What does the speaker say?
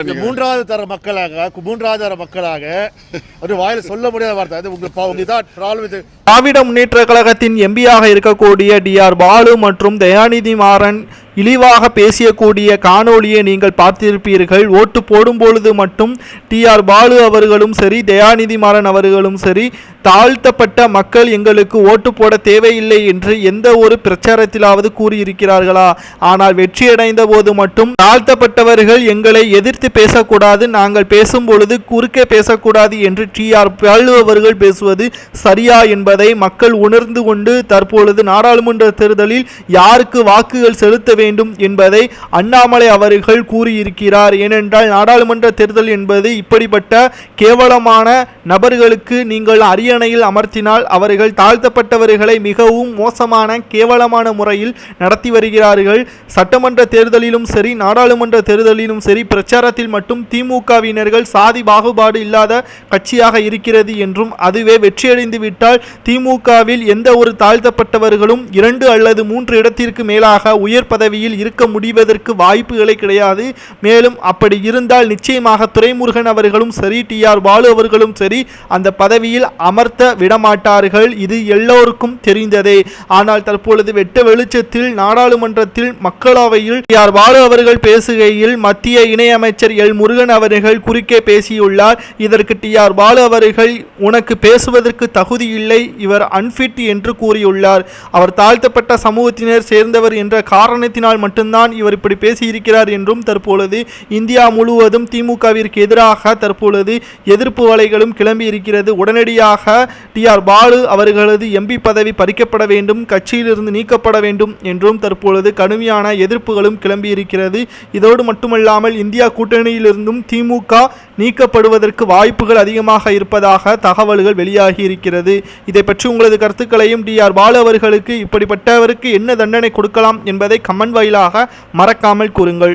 இந்த மூன்றாவது தர மக்களாக மூன்றாவது தர மக்களாக ஒரு வாயில் சொல்ல முடியாத வார்த்தை. அது உங்களுக்கு உங்க இதான் ப்ராப்ளம் இது. திராவிட முன்னேற்ற கழகத்தின் எம்பியாக இருக்கக்கூடிய டி ஆர் பாலு மற்றும் தயாநிதி மாறன் இழிவாக பேசியக்கூடிய காணொளியை நீங்கள் பார்த்திருப்பீர்கள். ஓட்டு போடும் பொழுது மட்டும் டிஆர் பாலு அவர்களும் சரி தயாநிதி மாறன் அவர்களும் சரி தாழ்த்தப்பட்ட மக்கள் எங்களுக்கு ஓட்டு போட தேவையில்லை என்று எந்த ஒரு பிரச்சாரத்திலாவது கூறியிருக்கிறார்களா? ஆனால் வெற்றியடைந்த போது மட்டும் தாழ்த்தப்பட்டவர்கள் எங்களை எதிர்த்து பேசக்கூடாது நாங்கள் பேசும் பொழுது குறுக்கே பேசக்கூடாது என்று டிஆர் பாலு அவர்கள் பேசுவது சரியா என்பதை மக்கள் உணர்ந்து கொண்டு தற்பொழுது நாடாளுமன்ற தேர்தலில் யாருக்கு வாக்குகள் செலுத்த வேண்டும் என்பதை அண்ணாமலை அவர்கள் கூறியிருக்கிறார். ஏனென்றால் நாடாளுமன்ற தேர்தல் என்பது இப்படிப்பட்ட கேவலமான நபர்களுக்கு நீங்கள் அரியணையில் அமர்த்தினால் அவர்கள் தாழ்த்தப்பட்டவர்களை மிகவும் மோசமான கேவலமான முறையில் நடத்தி வருகிறார்கள். சட்டமன்ற தேர்தலிலும் சரி நாடாளுமன்ற தேர்தலிலும் சரி பிரச்சாரத்தில் மட்டும் திமுகவினர்கள் சாதி பாகுபாடு இல்லாத கட்சியாக இருக்கிறது என்றும் அதுவே வெற்றியடைந்து விட்டால் திமுகவில் எந்த ஒரு தாழ்த்தப்பட்டவர்களும் இரண்டு அல்லது மூன்று இடத்திற்கு மேலாக உயர் பதவி பதவியில் இருக்க முடிவதற்கு வாய்ப்புகளே கிடையாது. மேலும் அப்படி இருந்தால் நிச்சயமாக துரைமுருகன் அவர்களும் சரி டி ஆர் பாலு அவர்களும் சரி அந்த பதவியில் அமர்த்த விடமாட்டார்கள். இது எல்லோருக்கும் தெரிந்ததே. ஆனால் தற்பொழுது வெட்ட வெளிச்சத்தில் நாடாளுமன்றத்தில் மக்களவையில் டி ஆர் பாலு அவர்கள் பேசுகையில் மத்திய இணையமைச்சர் எல் முருகன் அவர்கள் குறுக்கே பேசியுள்ளார். இதற்கு டி ஆர் பாலு அவர்கள் உனக்கு பேசுவதற்கு தகுதி இல்லை இவர் அன்ஃபிட் என்று கூறியுள்ளார். அவர் தாழ்த்தப்பட்ட சமூகத்தினர் சேர்ந்தவர் என்ற காரணத்தினால் மட்டும்தான் இவர் இப்படி பேசியிருக்கிறார் என்றும் தற்பொழுது இந்தியா முழுவதும் திமுகவிற்கு எதிராக தற்பொழுது எதிர்ப்பு வலைகளும் கிளம்பி இருக்கிறது உடனடியாக டி ஆர் பாலு அவர்களது எம்பி பதவி பறிக்கப்பட வேண்டும் கட்சியிலிருந்து நீக்கப்பட வேண்டும் என்றும் தற்பொழுது கடுமையான எதிர்ப்புகளும் கிளம்பி இருக்கிறது இதோடு மட்டுமல்லாமல் இந்தியா கூட்டணியிலிருந்தும் திமுக நீக்கப்படுவதற்கு வாய்ப்புகள் அதிகமாக இருப்பதாக தகவல்கள் வெளியாகி இருக்கிறது இதை பற்றி உங்களது கருத்துக்களையும் டி ஆர் பாலு அவர்களுக்கு இப்படிப்பட்டவருக்கு என்ன தண்டனை கொடுக்கலாம் என்பதை கமெண்ட் வாயிலாக மறக்காமல் கூறுங்கள்.